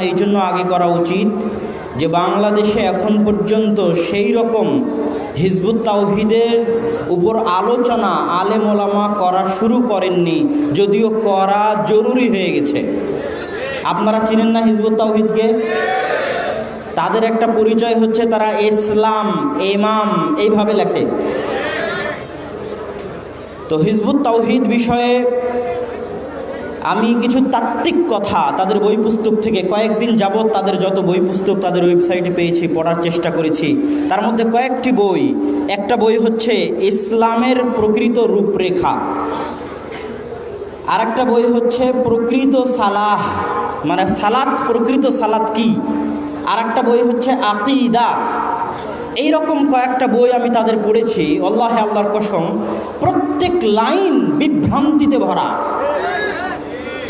এই জন্য আগে করা উচিত যে বাংলাদেশে এখন পর্যন্ত সেই রকম হিজবুত তাওহিদের উপর আলোচনা আলেম ওলামা করা শুরু করেননি, যদিও করা জরুরি হয়ে গেছে। আপনারা চিনেন না হিজবুত তাওহিদকে? তাদের একটা পরিচয় হচ্ছে তারা ইসলাম, ইমাম, এইভাবে লেখে। তো হিজবুত তাওহিদ বিষয়ে আমি কিছু তাত্ত্বিক কথা তাদের বই পুস্তক থেকে কয়েকদিন যাবৎ তাদের যত বই পুস্তক তাদের ওয়েবসাইটে পেয়েছি, পড়ার চেষ্টা করেছি। তার মধ্যে কয়েকটি বই। একটা বই হচ্ছে ইসলামের প্রকৃত রূপরেখা। আর একটা বই হচ্ছে প্রকৃত সালাহ। মানে সালাত, প্রকৃত সালাত কি? আর একটা বই হচ্ছে আকিদা। এই রকম কয়েকটা বই আমি তাদের পড়েছি। আল্লাহ আল্লাহর কসম, প্রত্যেক লাইন বিভ্রান্তিতে ভরা।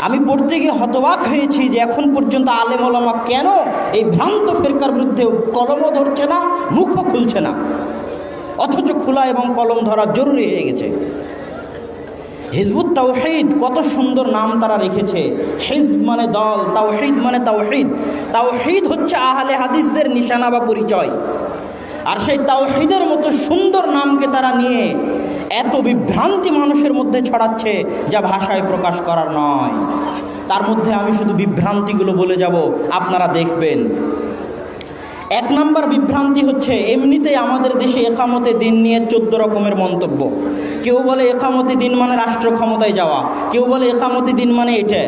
আমি পড়তে গিয়ে হতবাক হয়েছি যে এখন পর্যন্ত আলেম ওলামা কেন এই ভ্রান্ত ফেরকার বিরুদ্ধে কলমও ধরছে না, মুখও খুলছে না? অথচ খোলা এবং কলম ধরা জরুরি হয়ে গেছে। হিজবুত তাওহিদ কত সুন্দর নাম তারা রেখেছে। হিজব মানে দল, তাওহিদ মানে তাওহিদ। তাওহিদ হচ্ছে আহলে হাদিসদের নিশানা বা পরিচয়। আর সেই তাওহিদের মতো সুন্দর নামকে তারা নিয়ে এত বিভ্রান্তি মানুষের মধ্যে ছড়াচ্ছে যা ভাষায় প্রকাশ করার নয়। তার মধ্যে আমি শুধু বিভ্রান্তিগুলো বলে যাব, আপনারা দেখবেন। এক নাম্বার বিভ্রান্তি হচ্ছে, এমনিতেই আমাদের দেশে একামতে দিন নিয়ে চোদ্দ রকমের মন্তব্য। কেউ বলে একামতি দিন মানে রাষ্ট্র ক্ষমতায় যাওয়া, কেউ বলে একামতি দিন মানে এটা।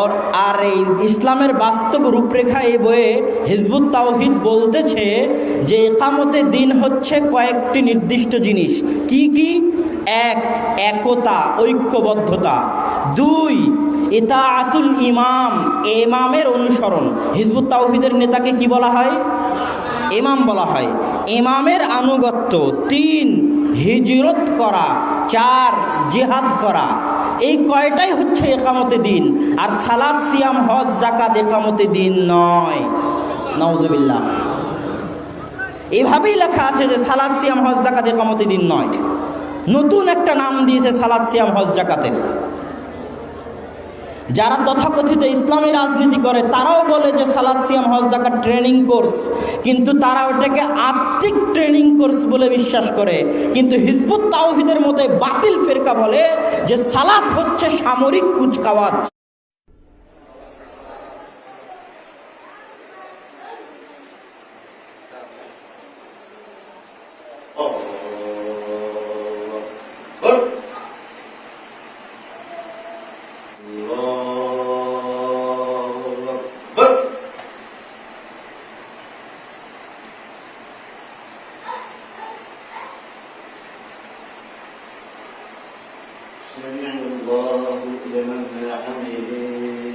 ওর, আর এই ইসলামের বাস্তব রূপরেখা এই বইয়ে হিজবুত তাওহিদ বলতেছে যে একামতে দিন হচ্ছে কয়েকটি নির্দিষ্ট জিনিস। কি কি? এক, একতা, ঐক্যবদ্ধতা। দুই, ইতাআতুল ইমাম এমামের অনুসরণ। হিজবুত তাওহিদের নেতাকে কি বলা হয়? ইমাম বলা হয়। ইমামের আনুগত্য, তিন হিজরত করা, চার জিহাদ করা। এই কয়টাই হচ্ছে একামতে দিন, আর সালাদ, সিয়াম, হজ জাকাত একামতে দিন নয়। নওজবিল্লাহ এভাবেই লেখা আছে যে সালাদ, সিয়াম, হজ জাকাত একামতে দিন নয়। নতুন একটা নাম দিয়েছে সালাদ, সিয়াম, হজ জাকাতের যারা তথাকথিত ইসলামী রাজনীতি করে, তারাও বলে যে সালাদ, সিয়াম, হজ জাকাত ট্রেনিং কোর্স কিন্তু তারা ওটাকে আত্মিক ট্রেনিং কোর্স বলে বিশ্বাস করে। কিন্তু হিজবুত তাওহিদের মধ্যে বাতিল ফেরকা বলে যে সালাত হচ্ছে সামরিক কুচকাওয়াজ। الله لمن حمده.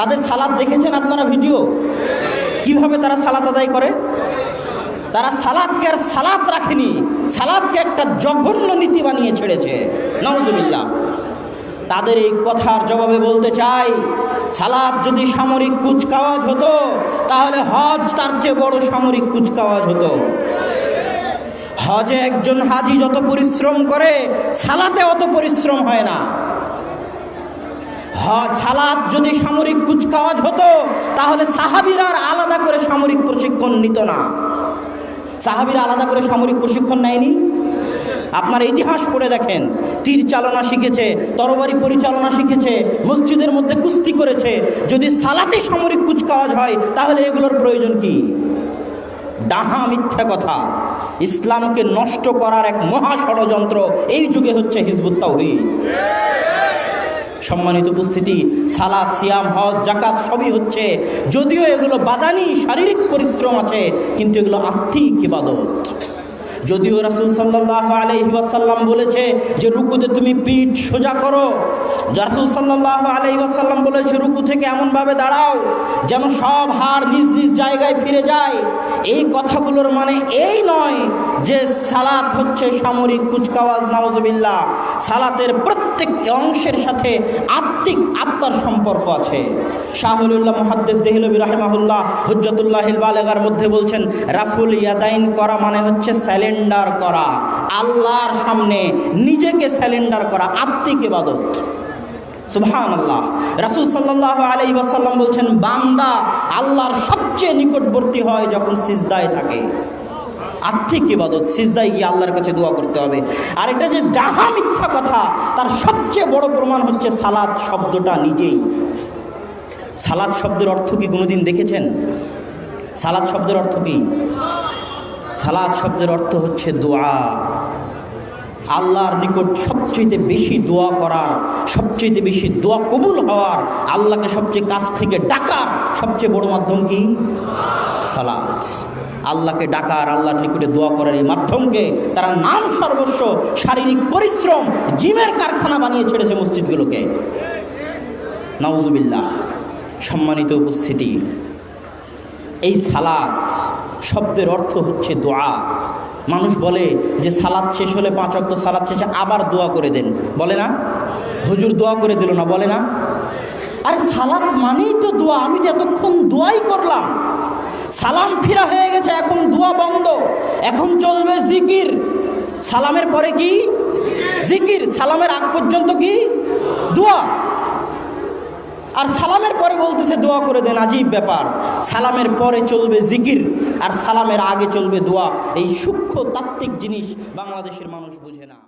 তাদের সালাদ দেখেছেন আপনারা ভিডিও? কীভাবে তারা সালাত আদায় করে? তারা সালাদকে আর সালাত রাখেনি, সালাদকে একটা জঘন্য নীতি বানিয়ে ছেড়েছে। নওজবিল্লাহ তাদের এই কথার জবাবে বলতে চাই, সালাদ যদি সামরিক কুচকাওয়াজ হতো, তাহলে হজ তার চেয়ে বড় সামরিক কুচকাওয়াজ হতো। হজে একজন হাজি যত পরিশ্রম করে, সালাতে অত পরিশ্রম হয় না। সালাদ যদি সামরিক কুচকাওয়াজ হতো, তাহলে সাহাবিরা আর আলাদা করে সামরিক প্রশিক্ষণ নিত না। সাহাবিরা আলাদা করে সামরিক প্রশিক্ষণ নেয়নি? আপনার ইতিহাস পড়ে দেখেন, তীর চালনা শিখেছে, তরবারি পরিচালনা শিখেছে, মসজিদের মধ্যে কুস্তি করেছে। যদি সালাতে সামরিক কুচকাওয়াজ হয়, তাহলে এগুলোর প্রয়োজন কি? ডাহা মিথ্যা কথা। ইসলামকে নষ্ট করার এক মহা ষড়যন্ত্র এই যুগে হচ্ছে হিজবুত তাওহীদ। সম্মানিত উপস্থিতি, সালাদ, সিয়াম, হজ জাকাত সবই হচ্ছে, যদিও এগুলো বাদানি শারীরিক পরিশ্রম আছে, কিন্তু এগুলো আর্থিক ইবাদত। যদিও রাসুল সাল্লাহ আলহি ওয়াসাল্লাম বলেছে যে রুকুতে তুমি পিঠ সোজা করো। রাসুল সাল্লাহ আলহি ওয়াসাল্লাম বলেছে, রুকু থেকে এমনভাবে দাঁড়াও যেন সব হাড় নিজ নিজ জায়গায় ফিরে যায়। এই কথাগুলোর মানে এই নয় যে সালাত হচ্ছে সামরিক কুচকাওয়াজ নওয়াজবিল্লা সালাতের প্রত্যেক অংশের সাথে আত্মিক আত্মার সম্পর্ক আছে। শাহুল্লাহ মুহাদ্দেস দেহলবি রাহিমাহুল্লাহ হুজ্জতুল্লাহ বালেগার মধ্যে বলছেন, রাফুল ইয়াদাইন করা মানে হচ্ছে স্যালেন্ডার করা, আল্লাহর সামনে নিজেকে স্যালেন্ডার করা আত্মিক ইবাদত। সুবহান আল্লাহ রাসুল সাল্লাহ আলাই ওয়াসাল্লাম বলছেন, বান্দা আল্লাহর সবচেয়ে নিকটবর্তী হয় যখন সিজদায় থাকে। আর্থিক ইবাদত, সিজদায় গিয়ে আল্লাহর কাছে দোয়া করতে হবে। আর এটা যে ডাহা মিথ্যা কথা, তার সবচেয়ে বড় প্রমাণ হচ্ছে সালাদ শব্দটা নিজেই। সালাদ শব্দের অর্থ কি কোনোদিন দেখেছেন? সালাদ শব্দের অর্থ কি? সালাদ শব্দের অর্থ হচ্ছে দোয়া। আল্লাহর নিকট সবচেয়ে বেশি দোয়া করার সবচেয়ে বেশি দোয়া কবুল হওয়ার, আল্লাহকে সবচেয়ে কাছ থেকে ডাকার সবচেয়ে বড় মাধ্যম কি? সালাদ আল্লাহকে ডাকার, আল্লাহর নিকটে দোয়া করার এই মাধ্যমকে তারা নাম সর্বস্ব, শারীরিক পরিশ্রম, জিমের কারখানা বানিয়ে ছেড়েছে মসজিদগুলোকে। নাউজুবিল্লাহ, সম্মানিত উপস্থিতি। এই সালাদ শব্দের অর্থ হচ্ছে দোয়া। মানুষ বলে যে সালাদ শেষ হলে পাঁচ অক্ট সালাদ শেষে আবার দোয়া করে দেন। বলে না? হুজুর দোয়া করে দিল না, বলে না? আরে সালাত মানেই তো দোয়া, আমি যে এতক্ষণ দোয়াই করলাম। সালাম ফিরা হয়ে গেছে, এখন দোয়া বন্ধ। এখন চলবে জিকির। সালামের পরে কি? জিকির। সালামের আগ পর্যন্ত কি? দোয়া। আর সালামের পরে বলতেছে, দোয়া করে দেন, আজীব ব্যাপার। সালামের পরে চলবে জিকির, আর সালামের আগে চলবে দোয়া। এই সূক্ষ্ম তাত্ত্বিক জিনিস বাংলাদেশের মানুষ বুঝে না।